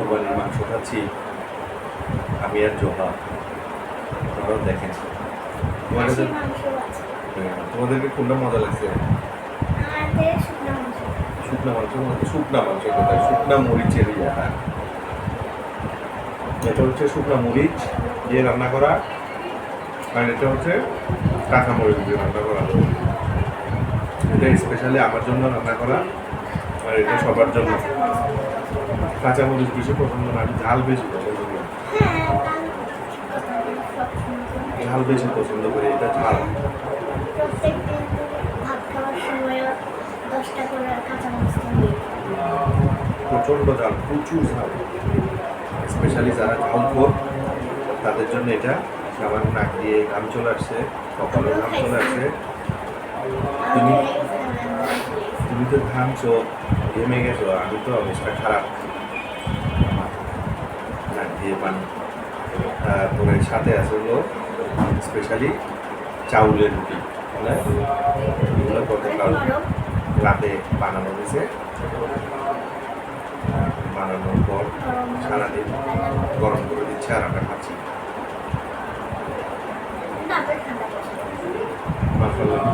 কোরবানির মাংস খাচ্ছি। আমি আর জোহা। আপনারাও দেখেন। তোমাদের আছে। তোমাদেরকে কোনটা মজা লাগছে? শুকনা মাংস। শুকনা মাংস কোথায় শুকনা মরিচের ইয়েটা এটা হচ্ছে শুকনা মরিচ দিয়ে রান্না করা। আর এটা হচ্ছে কাঁচা মরিচ দিয়ে রান্না করা। এটা স্পেশালি আমার জন্য রান্না করা। আর এটা সবার জন্য। কাঁচা মরিচ বেশি পছন্দ না আমি ঝাল বেশি পছন্দ করি। ঝাল বেশি পছন্দ করি, এটা ঝাল। প্রচণ্ড ঝাল, প্রচুর ঝাল। স্পেশালি যারা ঝাল খোর তাদের জন্য এটা আমার নাক দিয়ে ঘাম চলে আসছে কপালে ঘাম চলে আসছে। তুমি তুমি তো ঘামছো, ঘেমে গেছো, আমি তো অবস্থা খারাপ। দিয়ে পানি তারপরে সাথে আছে হলো স্পেশালি চাউলের রুটি মানে এগুলো গতকাল রাতে বানানো হয়েছে। বানানোর পর সারাদিন গরম করে দিচ্ছে আর আমরা খাচ্ছি। মাসাল্লাহ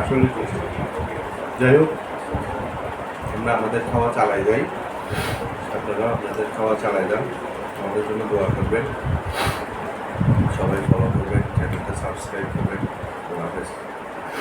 আসলে যাই হোক, আমরা আমাদের খাওয়া চালাই যাই। আপনারা আপনাদের খাওয়া চালাই যান। আমাদের জন্য দোয়া করবেন। সবাই ফলো করবেন চ্যানেলটা সাবস্ক্রাইব করবেন। আল্লাহ হাফেজ।